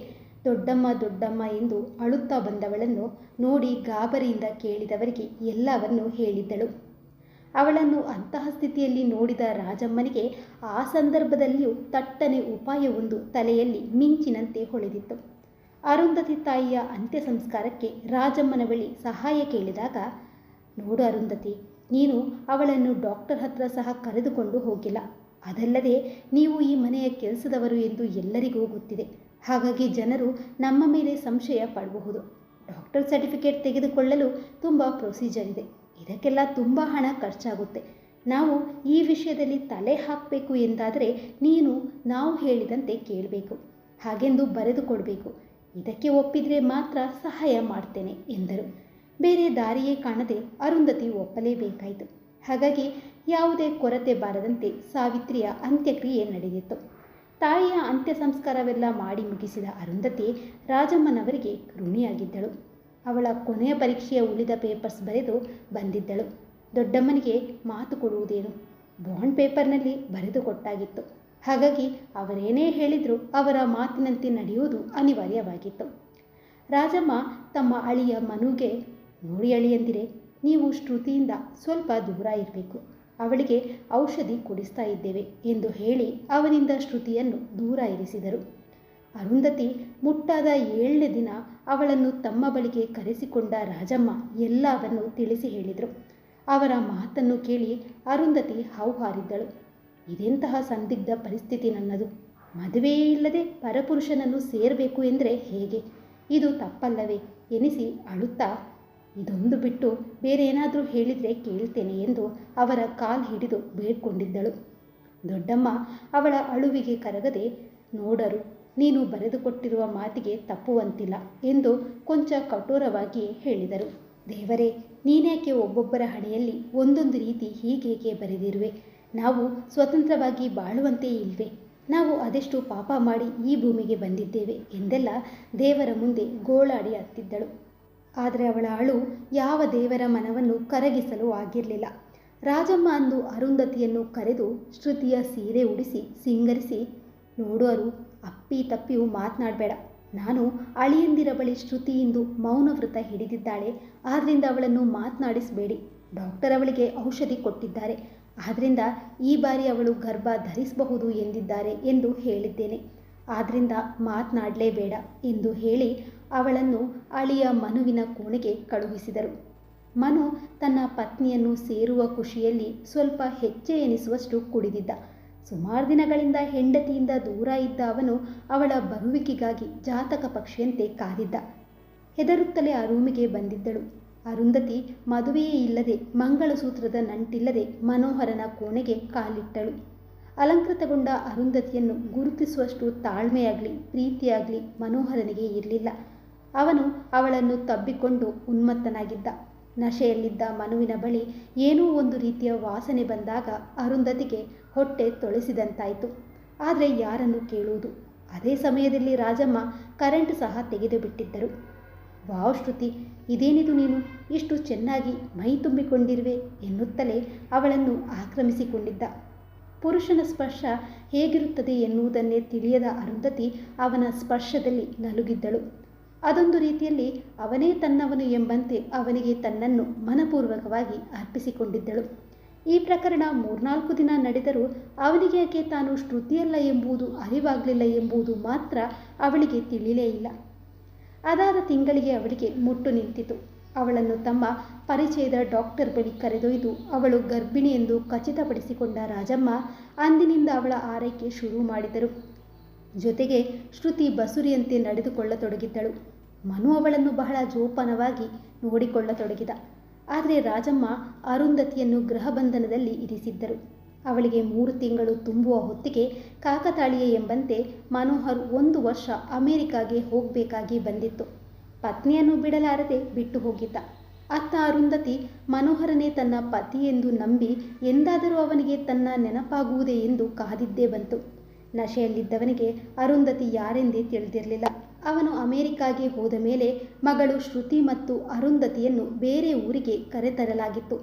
ದೊಡ್ಡಮ್ಮ ದೊಡ್ಡಮ್ಮ ಎಂದು ಅಳುತ್ತಾ ಬಂದವಳನ್ನು ನೋಡಿ ಗಾಬರಿಯಿಂದ ಕೇಳಿದವರಿಗೆ ಎಲ್ಲವನ್ನೂ ಹೇಳಿದ್ದಳು. ಅವಳನ್ನು ಅಂತಹ ಸ್ಥಿತಿಯಲ್ಲಿ ನೋಡಿದ ರಾಜಮ್ಮನಿಗೆ ಆ ಸಂದರ್ಭದಲ್ಲಿಯೂ ತಟ್ಟನೆ ಉಪಾಯವೊಂದು ತಲೆಯಲ್ಲಿ ಮಿಂಚಿನಂತೆ ಹೊಳೆದಿತ್ತು. ಅರುಂಧತಿ ತಾಯಿಯ ಅಂತ್ಯ ಸಂಸ್ಕಾರಕ್ಕೆ ರಾಜಮ್ಮನ ಬಳಿ ಸಹಾಯ ಕೇಳಿದಾಗ, ನೋಡು ಅರುಂಧತಿ, ನೀನು ಅವಳನ್ನು ಡಾಕ್ಟರ್ ಹತ್ರ ಸಹ ಕರೆದುಕೊಂಡು ಹೋಗಿಲ್ಲ. ಅದಲ್ಲದೆ ನೀವು ಈ ಮನೆಯ ಕೆಲಸದವರು ಎಂದು ಎಲ್ಲರಿಗೂ ಗೊತ್ತಿದೆ. ಹಾಗಾಗಿ ಜನರು ನಮ್ಮ ಮೇಲೆ ಸಂಶಯ ಪಡಬಹುದು. ಡಾಕ್ಟರ್ ಸರ್ಟಿಫಿಕೇಟ್ ತೆಗೆದುಕೊಳ್ಳಲು ತುಂಬ ಪ್ರೊಸೀಜರ್ ಇದೆ. ಇದಕ್ಕೆಲ್ಲ ತುಂಬ ಹಣ ಖರ್ಚಾಗುತ್ತೆ. ನಾವು ಈ ವಿಷಯದಲ್ಲಿ ತಲೆ ಹಾಕಬೇಕು ಎಂದಾದರೆ ನೀನು ನಾವು ಹೇಳಿದಂತೆ ಕೇಳಬೇಕು, ಹಾಗೆಂದು ಬರೆದುಕೊಡಬೇಕು. ಇದಕ್ಕೆ ಒಪ್ಪಿದರೆ ಮಾತ್ರ ಸಹಾಯ ಮಾಡ್ತೇನೆ ಎಂದರು. ಬೇರೆ ದಾರಿಯೇ ಕಾಣದೆ ಅರುಂಧತಿ ಒಪ್ಪಲೇಬೇಕಾಯಿತು. ಹಾಗಾಗಿ ಯಾವುದೇ ಕೊರತೆ ಬಾರದಂತೆ ಸಾವಿತ್ರಿಯ ಅಂತ್ಯಕ್ರಿಯೆ ನಡೆದಿತ್ತು. ತಾಯಿಯ ಅಂತ್ಯ ಸಂಸ್ಕಾರವೆಲ್ಲ ಮಾಡಿ ಮುಗಿಸಿದ ಅರುಂಧತಿ ರಾಜಮ್ಮನವರಿಗೆ ಋಣಿಯಾಗಿದ್ದಳು. ಅವಳ ಕೊನೆಯ ಪರೀಕ್ಷೆಯ ಉಳಿದ ಪೇಪರ್ಸ್ ಬರೆದು ಬಂದಿದ್ದಳು. ದೊಡ್ಡಮ್ಮನಿಗೆ ಮಾತು ಕೊಡುವುದೇನು? ಬಾಂಡ್ ಪೇಪರ್ನಲ್ಲಿ ಬರೆದು ಕೊಟ್ಟಾಗಿತ್ತು. ಹಾಗಾಗಿ ಅವರೇನೇ ಹೇಳಿದರೂ ಅವರ ಮಾತಿನಂತೆ ನಡೆಯುವುದು ಅನಿವಾರ್ಯವಾಗಿತ್ತು. ರಾಜಮ್ಮ ತಮ್ಮ ಅಳಿಯ ಮನುಗೆ, ನೋಡಿ ಅಳಿಯಂದಿರೆ ನೀವು ಶ್ರುತಿಯಿಂದ ಸ್ವಲ್ಪ ದೂರ ಇರಬೇಕು. ಅವಳಿಗೆ ಔಷಧಿ ಕೊಡಿಸ್ತಾ ಇದ್ದೇವೆ ಎಂದು ಹೇಳಿ ಅವನಿಂದ ಶ್ರುತಿಯನ್ನು ದೂರ ಇರಿಸಿದರು. ಅರುಂಧತಿ ಮುಟ್ಟಾದ ಏಳನೇ ದಿನ ಅವಳನ್ನು ತಮ್ಮ ಬಳಿಗೆ ಕರೆಸಿಕೊಂಡ ರಾಜಮ್ಮ ಎಲ್ಲವನ್ನು ತಿಳಿಸಿ ಹೇಳಿದರು. ಅವರ ಮಾತನ್ನು ಕೇಳಿ ಅರುಂಧತಿ ಹೌಹಾರಿದ್ದಳು. ಇದೆಂತಹ ಸಂದಿಗ್ಧ ಪರಿಸ್ಥಿತಿ ನನ್ನದು. ಮದುವೆಯೇ ಇಲ್ಲದೆ ಪರಪುರುಷನನ್ನು ಸೇರಬೇಕು ಎಂದರೆ ಹೇಗೆ? ಇದು ತಪ್ಪಲ್ಲವೇ ಎನಿಸಿ ಅಳುತ್ತಾ? ಇದೊಂದು ಬಿಟ್ಟು ಬೇರೆ ಏನಾದರೂ ಹೇಳಿದರೆ ಕೇಳ್ತೇನೆ ಎಂದು ಅವರ ಕಾಲು ಹಿಡಿದು ಬೇಡ್ಕೊಂಡಿದ್ದಳು. ದೊಡ್ಡಮ್ಮ ಅವಳ ಅಳುವಿಗೆ ಕರಗದೆ, ನೋಡರು ನೀನು ಬರೆದುಕೊಟ್ಟಿರುವ ಮಾತಿಗೆ ತಪ್ಪುವಂತಿಲ್ಲ ಎಂದು ಕೊಂಚ ಕಠೋರವಾಗಿ ಹೇಳಿದರು. ದೇವರೇ ನೀನೇಕೆ ಒಬ್ಬೊಬ್ಬರ ಹಣೆಯಲ್ಲಿ ಒಂದೊಂದು ರೀತಿ ಹೀಗೇಕೆ ಬರೆದಿರುವೆ? ನಾವು ಸ್ವತಂತ್ರವಾಗಿ ಬಾಳುವಂತೆ ಇಲ್ವೆ? ನಾವು ಅದೆಷ್ಟು ಪಾಪ ಮಾಡಿ ಈ ಭೂಮಿಗೆ ಬಂದಿದ್ದೇವೆ ಎಂದೆಲ್ಲ ದೇವರ ಮುಂದೆ ಗೋಳಾಡಿ ಹತ್ತಿದ್ದಳು. ಆದರೆ ಅವಳ ಅಳು ಯಾವ ದೇವರ ಮನವನ್ನು ಕರಗಿಸಲು ಆಗಿರಲಿಲ್ಲ. ರಾಜಮ್ಮ ಅಂದು ಅರುಂಧತಿಯನ್ನು ಕರೆದು ಶ್ರುತಿಯ ಸೀರೆ ಉಡಿಸಿ ಸಿಂಗರಿಸಿ ನೋಡುವರು ಅಪ್ಪಿ ತಪ್ಪಿಯೂ ಮಾತನಾಡಬೇಡ. ನಾನು ಅಳಿಯಂದಿರ ಬಳಿ ಶ್ರುತಿಯಿಂದು ಮೌನವ್ರತ ಹಿಡಿದಿದ್ದಾಳೆ. ಆದ್ದರಿಂದ ಅವಳನ್ನು ಮಾತನಾಡಿಸಬೇಡಿ. ಡಾಕ್ಟರ್ ಅವಳಿಗೆ ಔಷಧಿ ಕೊಟ್ಟಿದ್ದಾರೆ. ಆದ್ದರಿಂದ ಈ ಬಾರಿ ಅವಳು ಗರ್ಭ ಧರಿಸಬಹುದು ಎಂದಿದ್ದಾರೆ ಎಂದು ಹೇಳಿದ್ದೇನೆ. ಆದ್ದರಿಂದ ಮಾತನಾಡಲೇಬೇಡ ಎಂದು ಹೇಳಿ ಅವಳನ್ನು ಅಳಿಯ ಮನುವಿನ ಕೋಣೆಗೆ ಕಳುಹಿಸಿದರು. ಮನು ತನ್ನ ಪತ್ನಿಯನ್ನು ಸೇರುವ ಖುಷಿಯಲ್ಲಿ ಸ್ವಲ್ಪ ಹೆಚ್ಚೆ ಎನಿಸುವಷ್ಟು ಕುಡಿದಿದ್ದ. ಸುಮಾರು ದಿನಗಳಿಂದ ಹೆಂಡತಿಯಿಂದ ದೂರ ಇದ್ದ ಅವನು ಅವಳ ಬರುವಿಕೆಗಾಗಿ ಜಾತಕ ಪಕ್ಷಿಯಂತೆ ಕಾದಿದ್ದ. ಹೆದರುತ್ತಲೇ ಆ ರೂಮಿಗೆ ಬಂದಿದ್ದಳು. ಅರುಂಧತಿ ಮದುವೆಯೇ ಇಲ್ಲದೆ ಮಂಗಳಸೂತ್ರದ ನಂಟಿಲ್ಲದೆ ಮನೋಹರನ ಕೋಣೆಗೆ ಕಾಲಿಟ್ಟಳು. ಅಲಂಕೃತಗೊಂಡ ಅರುಂಧತಿಯನ್ನು ಗುರುತಿಸುವಷ್ಟು ತಾಳ್ಮೆಯಾಗಲಿ, ಪ್ರೀತಿಯಾಗಲಿ ಮನೋಹರನಿಗೆ ಇರಲಿಲ್ಲ. ಅವನು ಅವಳನ್ನು ತಬ್ಬಿಕೊಂಡು ಉನ್ಮತ್ತನಾಗಿದ್ದ. ನಶೆಯಲ್ಲಿದ್ದ ಮನುವಿನ ಬಳಿ ಏನೋ ಒಂದು ರೀತಿಯ ವಾಸನೆ ಬಂದಾಗ ಅರುಂಧತಿಗೆ ಹೊಟ್ಟೆ ತೊಳೆಸಿದಂತಾಯಿತು. ಆದರೆ ಯಾರನ್ನು ಕೇಳುವುದು? ಅದೇ ಸಮಯದಲ್ಲಿ ರಾಜಮ್ಮ ಕರೆಂಟ್ ಸಹ ತೆಗೆದು ಬಿಟ್ಟಿದ್ದರು ವಾವ್ ಶ್ರುತಿ, ಇದೇನಿದು ನೀನು? ಇಷ್ಟು ಚೆನ್ನಾಗಿ ಮೈ ತುಂಬಿಕೊಂಡಿರುವೆ ಎನ್ನುತ್ತಲೇ ಅವಳನ್ನು ಆಕ್ರಮಿಸಿಕೊಂಡಿದ್ದ. ಪುರುಷನ ಸ್ಪರ್ಶ ಹೇಗಿರುತ್ತದೆ ಎನ್ನುವುದನ್ನೇ ತಿಳಿಯದ ಅರುಂಧತಿ ಅವನ ಸ್ಪರ್ಶದಲ್ಲಿ ನಲುಗಿದ್ದಳು. ಅದೊಂದು ರೀತಿಯಲ್ಲಿ ಅವನೇ ತನ್ನವನು ಎಂಬಂತೆ ಅವನಿಗೆ ತನ್ನನ್ನು ಮನಪೂರ್ವಕವಾಗಿ ಅರ್ಪಿಸಿಕೊಂಡಿದ್ದಳು. ಈ ಪ್ರಕರಣ ಮೂರ್ನಾಲ್ಕು ದಿನ ನಡೆದರೂ ಅವನಿಗೆ ಯಾಕೆ ತಾನು ಶ್ರುತಿಯಲ್ಲ ಎಂಬುದು, ಅರಿವಾಗಲಿಲ್ಲ ಎಂಬುದು ಮಾತ್ರ ಅವಳಿಗೆ ತಿಳಿಯಲೇ ಇಲ್ಲ. ಅದಾದ ತಿಂಗಳಿಗೆ ಅವಳಿಗೆ ಮುಟ್ಟು ನಿಂತಿತು. ಅವಳನ್ನು ತಮ್ಮ ಪರಿಚಯದ ಡಾಕ್ಟರ್ ಬಳಿ ಕರೆದೊಯ್ದು ಅವಳು ಗರ್ಭಿಣಿ ಎಂದು ಖಚಿತಪಡಿಸಿಕೊಂಡ ರಾಜಮ್ಮ ಅಂದಿನಿಂದ ಅವಳ ಆರೈಕೆ ಶುರು ಮಾಡಿದರು. ಜೊತೆಗೆ ಶ್ರುತಿ ಬಸುರಿಯಂತೆ ನಡೆದುಕೊಳ್ಳತೊಡಗಿದ್ದಳು. ಮನು ಅವಳನ್ನು ಬಹಳ ಜೋಪಾನವಾಗಿ ನೋಡಿಕೊಳ್ಳತೊಡಗಿದ. ಆದರೆ ರಾಜಮ್ಮ ಅರುಂಧತಿಯನ್ನು ಗೃಹಬಂಧನದಲ್ಲಿ ಇರಿಸಿದ್ದರು. ಅವಳಿಗೆ ಮೂರು ತಿಂಗಳು ತುಂಬುವ ಹೊತ್ತಿಗೆ ಕಾಕತಾಳೀಯ ಎಂಬಂತೆ ಮನೋಹರ್ ಒಂದು ವರ್ಷ ಅಮೆರಿಕಾಗೆ ಹೋಗಬೇಕಾಗಿ ಬಂದಿತ್ತು. ಪತ್ನಿಯನ್ನು ಬಿಡಲಾರದೆ ಬಿಟ್ಟು ಹೋಗಿದ್ದ. ಅತ್ತ ಅರುಂಧತಿ ಮನೋಹರನೇ ತನ್ನ ಪತಿ ಎಂದು ನಂಬಿ ಎಂದಾದರೂ ಅವನಿಗೆ ತನ್ನ ನೆನಪಾಗುವುದೇ ಎಂದು ಕಾದಿದ್ದೇ ಬಂತು. ನಶೆಯಲ್ಲಿದ್ದವನಿಗೆ ಅರುಂಧತಿ ಯಾರೆಂದೇ ತಿಳಿದಿರಲಿಲ್ಲ. ಅವನು ಅಮೆರಿಕಾಗೆ ಹೋದ ಮೇಲೆ ಮಗಳು ಶ್ರುತಿ ಮತ್ತು ಅರುಂಧತಿಯನ್ನು ಬೇರೆ ಊರಿಗೆ ಕರೆತರಲಾಗಿತ್ತು.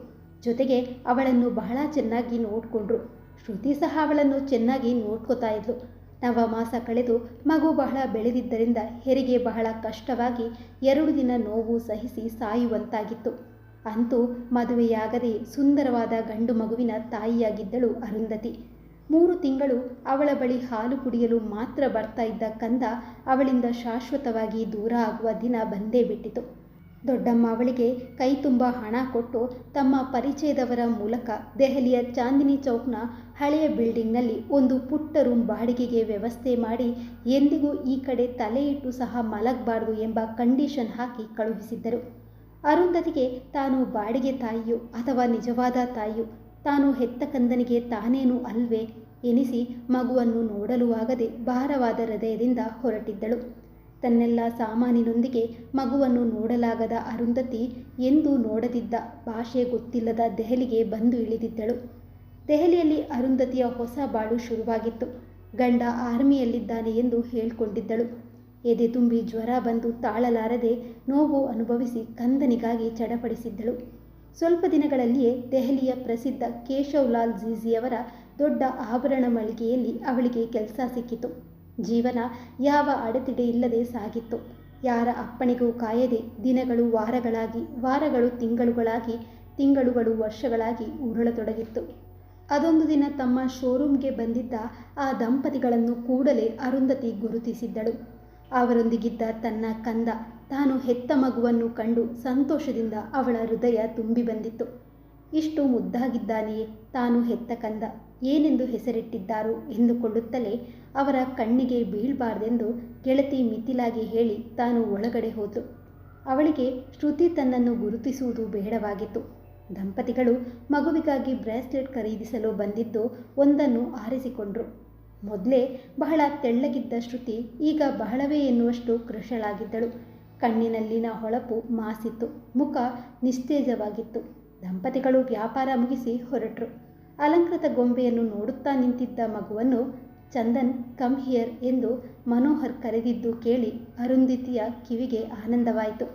ಜೊತೆಗೆ ಅವಳನ್ನು ಬಹಳ ಚೆನ್ನಾಗಿ ನೋಡಿಕೊಂಡ್ರು. ಶ್ರುತಿ ಸಹ ಅವಳನ್ನು ಚೆನ್ನಾಗಿ ನೋಡ್ಕೋತಾ ಇದ್ಲು. ನವಮಾಸ ಕಳೆದು ಮಗು ಬಹಳ ಬೆಳೆದಿದ್ದರಿಂದ ಹೆರಿಗೆ ಬಹಳ ಕಷ್ಟವಾಗಿ ಎರಡು ದಿನ ನೋವು ಸಹಿಸಿ ಸಾಯುವಂತಾಗಿತ್ತು. ಅಂತೂ ಮದುವೆಯಾಗದೆ ಸುಂದರವಾದ ಗಂಡು ಮಗುವಿನ ತಾಯಿಯಾಗಿದ್ದಳು ಅರುಂಧತಿ. ಮೂರು ತಿಂಗಳು ಅವಳ ಬಳಿ ಹಾಲು ಕುಡಿಯಲು ಮಾತ್ರ ಬರ್ತಾ ಇದ್ದ ಕಂದ ಅವಳಿಂದ ಶಾಶ್ವತವಾಗಿ ದೂರ ಆಗುವ ದಿನ ಬಂದೇ ಬಿಟ್ಟಿತು. ದೊಡ್ಡಮ್ಮ ಅವಳಿಗೆ ಕೈ ತುಂಬ ಹಣ ಕೊಟ್ಟು ತಮ್ಮ ಪರಿಚಯದವರ ಮೂಲಕ ದೆಹಲಿಯ ಚಾಂದಿನಿ ಚೌಕ್ನ ಹಳೆಯ ಬಿಲ್ಡಿಂಗ್ನಲ್ಲಿ ಒಂದು ಪುಟ್ಟ ರೂಮ್ ಬಾಡಿಗೆಗೆ ವ್ಯವಸ್ಥೆ ಮಾಡಿ ಎಂದಿಗೂ ಈ ಕಡೆ ತಲೆ ಇಟ್ಟು ಸಹ ಮಲಗಬಾರ್ದು ಎಂಬ ಕಂಡೀಷನ್ ಹಾಕಿ ಕಳುಹಿಸಿದ್ದರು. ಅರುಂಧತಿಗೆ ತಾನು ಬಾಡಿಗೆ ತಾಯಿಯು ಅಥವಾ ನಿಜವಾದ ತಾಯಿಯು ತಾನು ಹೆತ್ತ ಕಂದನಿಗೆ ತಾನೇನು ಅಲ್ವೇ ಎನಿಸಿ ಮಗುವನ್ನು ನೋಡಲು ಆಗದೆ ಭಾರವಾದ ಹೃದಯದಿಂದ ಹೊರಟಿದ್ದಳು. ತನ್ನೆಲ್ಲ ಸಾಮಾನಿನೊಂದಿಗೆ ಮಗುವನ್ನು ನೋಡಲಾಗದ ಅರುಂಧತಿ ಎಂದೂ ನೋಡದಿದ್ದ ಭಾಷೆ ಗೊತ್ತಿಲ್ಲದ ದೆಹಲಿಗೆ ಬಂದು ಇಳಿದಿದ್ದಳು. ದೆಹಲಿಯಲ್ಲಿ ಅರುಂಧತಿಯ ಹೊಸ ಬಾಳು ಶುರುವಾಗಿತ್ತು. ಗಂಡ ಆರ್ಮಿಯಲ್ಲಿದ್ದಾನೆ ಎಂದು ಹೇಳಿಕೊಂಡಿದ್ದಳು. ಎದೆ ತುಂಬಿ ಜ್ವರ ಬಂದು ತಾಳಲಾರದೆ ನೋವು ಅನುಭವಿಸಿ ಕಂದನಿಗಾಗಿ ಚಡಪಡಿಸಿದ್ದಳು. ಸ್ವಲ್ಪ ದಿನಗಳಲ್ಲಿಯೇ ದೆಹಲಿಯ ಪ್ರಸಿದ್ಧ ಕೇಶವ್ಲಾಲ್ ಝೀಝಿಯವರ ದೊಡ್ಡ ಆಭರಣ ಮಳಿಗೆಯಲ್ಲಿ ಅವಳಿಗೆ ಕೆಲಸ ಸಿಕ್ಕಿತು. ಜೀವನ ಯಾವ ಅಡೆತಡೆ ಇಲ್ಲದೆ ಸಾಗಿತ್ತು. ಯಾರ ಅಪ್ಪಣೆಗೂ ಕಾಯದೆ ದಿನಗಳು ವಾರಗಳಾಗಿ, ವಾರಗಳು ತಿಂಗಳುಗಳಾಗಿ, ತಿಂಗಳುಗಳು ವರ್ಷಗಳಾಗಿ ಉರುಳತೊಡಗಿತ್ತು. ಅದೊಂದು ದಿನ ತಮ್ಮ ಶೋರೂಮ್ಗೆ ಬಂದಿದ್ದ ಆ ದಂಪತಿಗಳನ್ನು ಕೂಡಲೇ ಅರುಂಧತಿ ಗುರುತಿಸಿದ್ದಳು. ಅವರೊಂದಿಗಿದ್ದ ತನ್ನ ಕಂದ, ತಾನು ಹೆತ್ತ ಮಗುವನ್ನು ಕಂಡು ಸಂತೋಷದಿಂದ ಅವಳ ಹೃದಯ ತುಂಬಿ ಬಂದಿತ್ತು. ಇಷ್ಟು ಮುದ್ದಾಗಿದ್ದಾನೆಯೇ? ತಾನು ಹೆತ್ತ ಕಂದ ಏನೆಂದು ಹೆಸರಿಟ್ಟಿದ್ದಾರೋ ಎಂದುಕೊಳ್ಳುತ್ತಲೇ ಅವರ ಕಣ್ಣಿಗೆ ಬೀಳ್ಬಾರ್ದೆಂದು ಗೆಳತಿ ಮಿತಿಲಾಗಿ ಹೇಳಿ ತಾನು ಒಳಗಡೆ ಹೋದಳು ಅವಳಿಗೆ ಶ್ರುತಿ ತನ್ನನ್ನು ಗುರುತಿಸುವುದು ಬೇಡವಾಗಿತ್ತು. ದಂಪತಿಗಳು ಮಗುವಿಗಾಗಿ ಬ್ರೇಸ್ಲೆಟ್ ಖರೀದಿಸಲು ಬಂದಿದ್ದು ಒಂದನ್ನು ಆರಿಸಿಕೊಂಡ್ರು. ಮೊದಲೇ ಬಹಳ ತೆಳ್ಳಗಿದ್ದ ಶ್ರುತಿ ಈಗ ಬಹಳವೇ ಎನ್ನುವಷ್ಟು ಕೃಶಳಾಗಿದ್ದಳು. ಕಣ್ಣಿನಲ್ಲಿನ ಹೊಳಪು ಮಾಸಿತ್ತು. ಮುಖ ನಿಸ್ತೇಜವಾಗಿತ್ತು. ದಂಪತಿಗಳು ವ್ಯಾಪಾರ ಮುಗಿಸಿ ಹೊರಟರು. ಅಲಂಕೃತ ಗೊಂಬೆಯನ್ನು ನೋಡುತ್ತಾ ನಿಂತಿದ್ದ ಮಗುವನ್ನು ಚಂದನ್, ಕಮ್ ಹಿಯರ್ ಎಂದು ಮನೋಹರ್ ಕರೆದಿದ್ದು ಕೇಳಿ ಅರುಂಧಿತಿಯ ಕಿವಿಗೆ ಆನಂದವಾಯಿತು.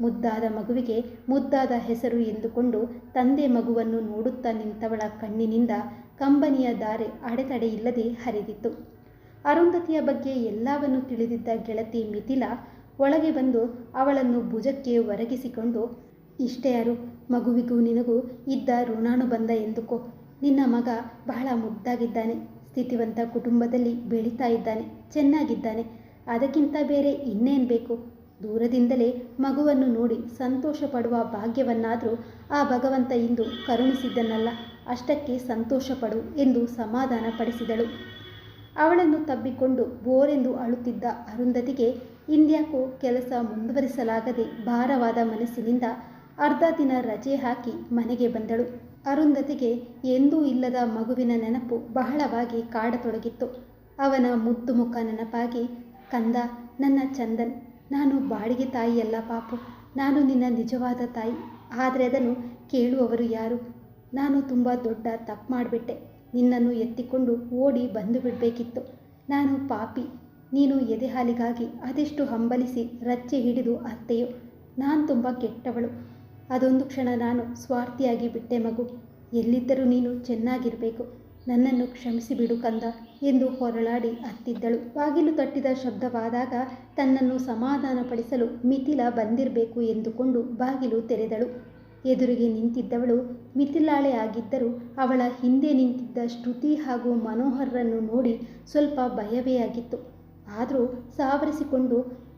ಮುದ್ದಾದ ಮಗುವಿಗೆ ಮುದ್ದಾದ ಹೆಸರು ಎಂದುಕೊಂಡು ತಂದೆ ಮಗುವನ್ನು ನೋಡುತ್ತಾ ನಿಂತವಳ ಕಣ್ಣಿನಿಂದ ಕಂಬನಿಯ ದಾರೆ ಅಡೆತಡೆಯಿಲ್ಲದೆ ಹರಿದಿತ್ತು. ಅರುಂಧತಿಯ ಬಗ್ಗೆ ಎಲ್ಲವನ್ನು ತಿಳಿದಿದ್ದ ಗೆಳತಿ ಮಿಥಿಲಾ ಒಳಗೆ ಬಂದು ಅವಳನ್ನು ಭುಜಕ್ಕೆ ಒರಗಿಸಿಕೊಂಡು, ಇಷ್ಟೇ ಯಾರು ಮಗುವಿಗೂ ನಿನಗೂ ಇದ್ದ ಋಣಾನುಬಂಧ ಎಂದುಕೋ. ನಿನ್ನ ಮಗ ಬಹಳ ಮುದ್ದಾಗಿದ್ದಾನೆ. ಸ್ಥಿತಿವಂತ ಕುಟುಂಬದಲ್ಲಿ ಬೆಳೀತಾ ಇದ್ದಾನೆ, ಚೆನ್ನಾಗಿದ್ದಾನೆ. ಅದಕ್ಕಿಂತ ಬೇರೆ ಇನ್ನೇನು ಬೇಕು? ದೂರದಿಂದಲೇ ಮಗುವನ್ನು ನೋಡಿ ಸಂತೋಷ ಪಡುವ ಭಾಗ್ಯವನ್ನಾದರೂ ಆ ಭಗವಂತ ಇಂದು ಕರುಣಿಸಿದ್ದನಲ್ಲ. ಅಷ್ಟಕ್ಕೆ ಸಂತೋಷ ಪಡು ಎಂದು ಸಮಾಧಾನ ಪಡಿಸಿದಳು ಅವಳನ್ನು ತಬ್ಬಿಕೊಂಡು ಬೋರೆಂದು ಅಳುತ್ತಿದ್ದ ಅರುಂಧತಿಗೆ ಇಂದ್ಯಾಕೋ ಕೆಲಸ ಮುಂದುವರಿಸಲಾಗದೆ ಭಾರವಾದ ಮನಸ್ಸಿನಿಂದ ಅರ್ಧ ದಿನ ರಜೆ ಹಾಕಿ ಮನೆಗೆ ಬಂದಳು. ಅರುಂಧತಿಗೆ ಎಂದೂ ಇಲ್ಲದ ಮಗುವಿನ ನೆನಪು ಬಹಳವಾಗಿ ಕಾಡತೊಡಗಿತ್ತು. ಅವನ ಮುದ್ದು ಮುಖ ನೆನಪಾಗಿ, ಕಂದ, ನನ್ನ ಚಂದನ್, ನಾನು ಬಾಡಿಗೆ ತಾಯಿಯಲ್ಲ ಪಾಪು. ನಾನು ನಿನ್ನ ನಿಜವಾದ ತಾಯಿ. ಆದರೆ ಅದನ್ನು ಕೇಳುವವರು ಯಾರು? ನಾನು ತುಂಬ ದೊಡ್ಡ ತಪ್ಪು ಮಾಡಿಬಿಟ್ಟೆ. ನಿನ್ನನ್ನು ಎತ್ತಿಕೊಂಡು ಓಡಿ ಬಂದು ಬಿಡಬೇಕಿತ್ತು. ನಾನು ಪಾಪಿ. ನೀನು ಎದೆಹಾಲಿಗಾಗಿ ಅದೆಷ್ಟು ಹಂಬಲಿಸಿ ರಚ್ಚೆ ಹಿಡಿದು ಅತ್ತೆಯೋ? ನಾನು ತುಂಬ ಕೆಟ್ಟವಳು. ಅದೊಂದು ಕ್ಷಣ ನಾನು ಸ್ವಾರ್ಥಿಯಾಗಿ ಬಿಟ್ಟೆ ಮಗು. ಎಲ್ಲಿದ್ದರೂ ನೀನು ಚೆನ್ನಾಗಿರಬೇಕು. ನನ್ನನ್ನು ಕ್ಷಮಿಸಿ ಬಿಡು ಕಂದ ಎಂದು ಹೊರಳಾಡಿ ಅತ್ತಿದ್ದಳು. ಬಾಗಿಲು ತಟ್ಟಿದ ಶಬ್ದವಾದಾಗ ತನ್ನನ್ನು ಸಮಾಧಾನಪಡಿಸಲು ಮಿಥಿಲ ಬಂದಿರಬೇಕು ಎಂದುಕೊಂಡು ಬಾಗಿಲು ತೆರೆದಳು. ಎದುರಿಗೆ ನಿಂತಿದ್ದವಳು ಮಿಥಿಲಾಳೆ ಆಗಿದ್ದರೂ ಅವಳ ಹಿಂದೆ ನಿಂತಿದ್ದ ಶ್ರುತಿ ಹಾಗೂ ಮನೋಹರರನ್ನು ನೋಡಿ ಸ್ವಲ್ಪ ಭಯವೇ ಆಗಿತ್ತು. ಆದರೂ ಸಾವರಿಸಿಕೊಂಡು,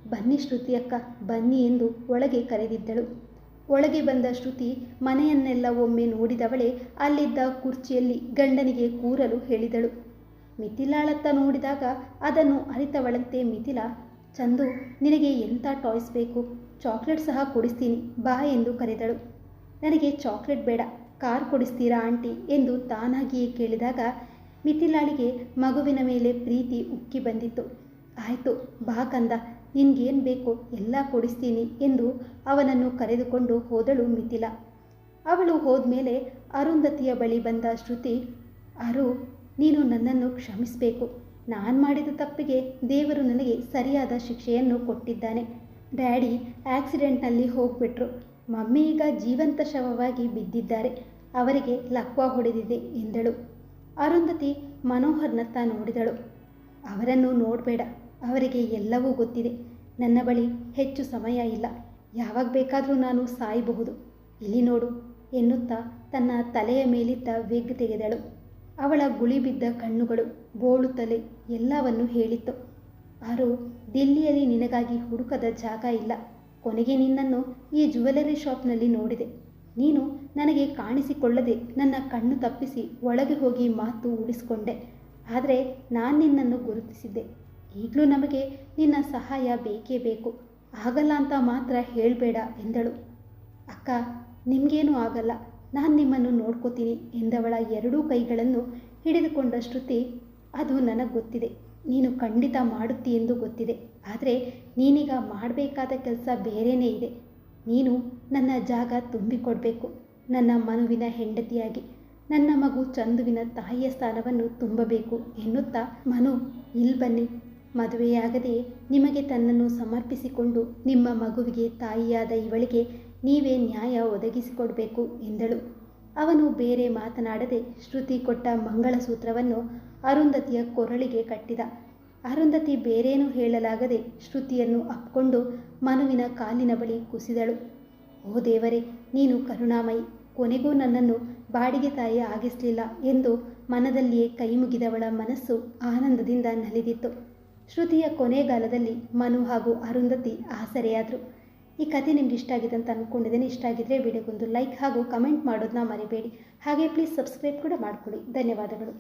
ಬನ್ನಿ ಶ್ರುತಿಯಕ್ಕ ಬನ್ನಿ ಎಂದು ಒಳಗೆ ಕರೆದಿದ್ದಳು. ಒಳಗೆ ಬಂದ ಶ್ರುತಿ ಮನೆಯನ್ನೆಲ್ಲ ಒಮ್ಮೆ ನೋಡಿದವಳೆ ಅಲ್ಲಿದ್ದ ಕುರ್ಚಿಯಲ್ಲಿ ಗಂಡನಿಗೆ ಕೂರಲು ಹೇಳಿದಳು. ಮಿಥಿಲಾಳತ್ತ ನೋಡಿದಾಗ ಅದನ್ನು ಅರಿತವಳಂತೆ ಮಿಥಿಲ, ಚಂದು, ನಿನಗೆ ಎಂಥ ಟಾಯ್ಸ್ ಬೇಕು? ಚಾಕ್ಲೇಟ್ ಸಹ ಕೊಡಿಸ್ತೀನಿ, ಬಾ ಎಂದು ಕರೆದಳು. ನನಗೆ ಚಾಕ್ಲೇಟ್ ಬೇಡ, ಕಾರ್ ಕೊಡಿಸ್ತೀರಾ ಆಂಟಿ? ಎಂದು ತಾನಾಗಿಯೇ ಕೇಳಿದಾಗ ಮಿಥಿಲಾಳಿಗೆ ಮಗುವಿನ ಮೇಲೆ ಪ್ರೀತಿ ಉಕ್ಕಿ ಬಂದಿತ್ತು. ಆಯಿತು, ಬಾ ಕಂದ ನಿನ್ಗೇನು ಬೇಕು? ಎಲ್ಲ ಕೊಡಿಸ್ತೀನಿ ಎಂದು ಅವನನ್ನು ಕರೆದುಕೊಂಡು ಹೋದಳು ಮಿಥಿಲ. ಅವಳು ಹೋದ್ಮೇಲೆ ಅರುಂಧತಿಯ ಬಳಿ ಬಂದ ಶ್ರುತಿ, ಅರು, ನೀನು ನನ್ನನ್ನು ಕ್ಷಮಿಸಬೇಕು. ನಾನು ಮಾಡಿದ ತಪ್ಪಿಗೆ ದೇವರು ನನಗೆ ಸರಿಯಾದ ಶಿಕ್ಷೆಯನ್ನು ಕೊಟ್ಟಿದ್ದಾನೆ. ಡ್ಯಾಡಿ ಆಕ್ಸಿಡೆಂಟ್ನಲ್ಲಿ ಹೋಗ್ಬಿಟ್ರು. ಮಮ್ಮಿ ಈಗ ಜೀವಂತ ಶವವಾಗಿ ಬಿದ್ದಿದ್ದಾರೆ. ಅವರಿಗೆ ಲಕ್ವ ಹೊಡೆದಿದೆ ಎಂದಳು. ಅರುಂಧತಿ ಮನೋಹರ್ನತ್ತ ನೋಡಿದಳು. ಅವರನ್ನು ನೋಡಬೇಡ. ಅವರಿಗೆ ಎಲ್ಲವೂ ಗೊತ್ತಿದೆ. ನನ್ನ ಬಳಿ ಹೆಚ್ಚು ಸಮಯ ಇಲ್ಲ. ಯಾವಾಗ ಬೇಕಾದರೂ ನಾನು ಸಾಯಬಹುದು. ಇಲ್ಲಿ ನೋಡು ಎನ್ನುತ್ತಾ ತನ್ನ ತಲೆಯ ಮೇಲಿದ್ದ ವೆಗ್ ತೆಗೆದಳು. ಅವಳ ಗುಳಿ ಬಿದ್ದ ಕಣ್ಣುಗಳು, ಬೋಳು ತಲೆ ಎಲ್ಲವನ್ನು ಹೇಳಿತ್ತು. ಆರು ದಿಲ್ಲಿಯಲ್ಲಿ ನಿನಗಾಗಿ ಹುಡುಕದ ಜಾಗ ಇಲ್ಲ. ಕೊನೆಗೆ ನಿನ್ನನ್ನು ಈ ಜುವೆಲರಿ ಶಾಪ್ನಲ್ಲಿ ನೋಡಿದೆ. ನೀನು ನನಗೆ ಕಾಣಿಸಿಕೊಳ್ಳದೆ ನನ್ನ ಕಣ್ಣು ತಪ್ಪಿಸಿ ಒಳಗೆ ಹೋಗಿ ಮಾತು ಉಳಿಸಿಕೊಂಡೆ. ಆದರೆ ನಾನು ನಿನ್ನನ್ನು ಗುರುತಿಸಿದ್ದೆ. ಈಗಲೂ ನಮಗೆ ನಿನ್ನ ಸಹಾಯ ಬೇಕೇ ಬೇಕು. ಆಗಲ್ಲ ಅಂತ ಮಾತ್ರ ಹೇಳಬೇಡ ಎಂದಳು. ಅಕ್ಕ, ನಿಮಗೇನೂ ಆಗಲ್ಲ. ನಾನು ನಿಮ್ಮನ್ನು ನೋಡ್ಕೋತೀನಿ ಎಂದವಳ ಎರಡೂ ಕೈಗಳನ್ನು ಹಿಡಿದುಕೊಂಡ ಶ್ರುತಿ, ಅದು ನನಗೆ ಗೊತ್ತಿದೆ. ನೀನು ಖಂಡಿತ ಮಾಡುತ್ತಿ ಎಂದು ಗೊತ್ತಿದೆ. ಆದರೆ ನೀನೀಗ ಮಾಡಬೇಕಾದ ಕೆಲಸ ಬೇರೆಯೇ ಇದೆ. ನೀನು ನನ್ನ ಜಾಗ ತುಂಬಿಕೊಡಬೇಕು. ನನ್ನ ಮನುವಿನ ಹೆಂಡತಿಯಾಗಿ. ನನ್ನ ಮಗು ಚಂದುವಿನ ತಾಯಿಯ ಸ್ಥಾನವನ್ನು ತುಂಬಬೇಕು ಎನ್ನುತ್ತಾ ಮನು ಇಲ್ಲಿ ಬನ್ನಿ. ಮದುವೆಯಾಗದೆ ನಿಮಗೆ ತನ್ನನ್ನು ಸಮರ್ಪಿಸಿಕೊಂಡು ನಿಮ್ಮ ಮಗುವಿಗೆ ತಾಯಿಯಾದ ಇವಳಿಗೆ ನೀವೇ ನ್ಯಾಯ ಒದಗಿಸಿಕೊಡಬೇಕು ಎಂದಳು. ಅವನು ಬೇರೆ ಮಾತನಾಡದೆ ಶ್ರುತಿ ಕೊಟ್ಟ ಮಂಗಳಸೂತ್ರವನ್ನು ಅರುಂಧತಿಯ ಕೊರಳಿಗೆ ಕಟ್ಟಿದ. ಅರುಂಧತಿ ಬೇರೇನೂ ಹೇಳಲಾಗದೆ ಶ್ರುತಿಯನ್ನು ಅಪ್ಕೊಂಡು ಮನುವಿನ ಕಾಲಿನ ಬಳಿ ಕುಸಿದಳು. ಓ ದೇವರೇ, ನೀನು ಕರುಣಾಮಯಿ, ಕೊನೆಗೂ ನನ್ನನ್ನು ಬಾಡಿಗೆ ತಾಯಿ ಆಗಿಸಲಿಲ್ಲ ಎಂದು ಮನದಲ್ಲಿಯೇ ಕೈ ಮುಗಿದವಳ ಮನಸ್ಸು ಆನಂದದಿಂದ ನಲಿದಿತ್ತು. ಶ್ರುತಿಯ ಕೊನೆಗಾಲದಲ್ಲಿ ಮನು ಹಾಗೂ ಅರುಂಧತಿ ಆಸರೆಯಾದರು. ಈ ಕಥೆ ನಿಮ್ಗೆ ಇಷ್ಟ ಆಗಿದೆ ಅಂತ ಅಂದ್ಕೊಂಡಿದ್ದೇನೆ ಇಷ್ಟ ಆಗಿದ್ರೆ ವಿಡಿಯೋಗೊಂದು ಲೈಕ್ ಹಾಗೂ ಕಮೆಂಟ್ ಮಾಡೋದನ್ನ ಮರಿಬೇಡಿ. ಹಾಗೆ ಪ್ಲೀಸ್ ಸಬ್ಸ್ಕ್ರೈಬ್ ಕೂಡ ಮಾಡಿಕೊಡಿ. ಧನ್ಯವಾದಗಳು.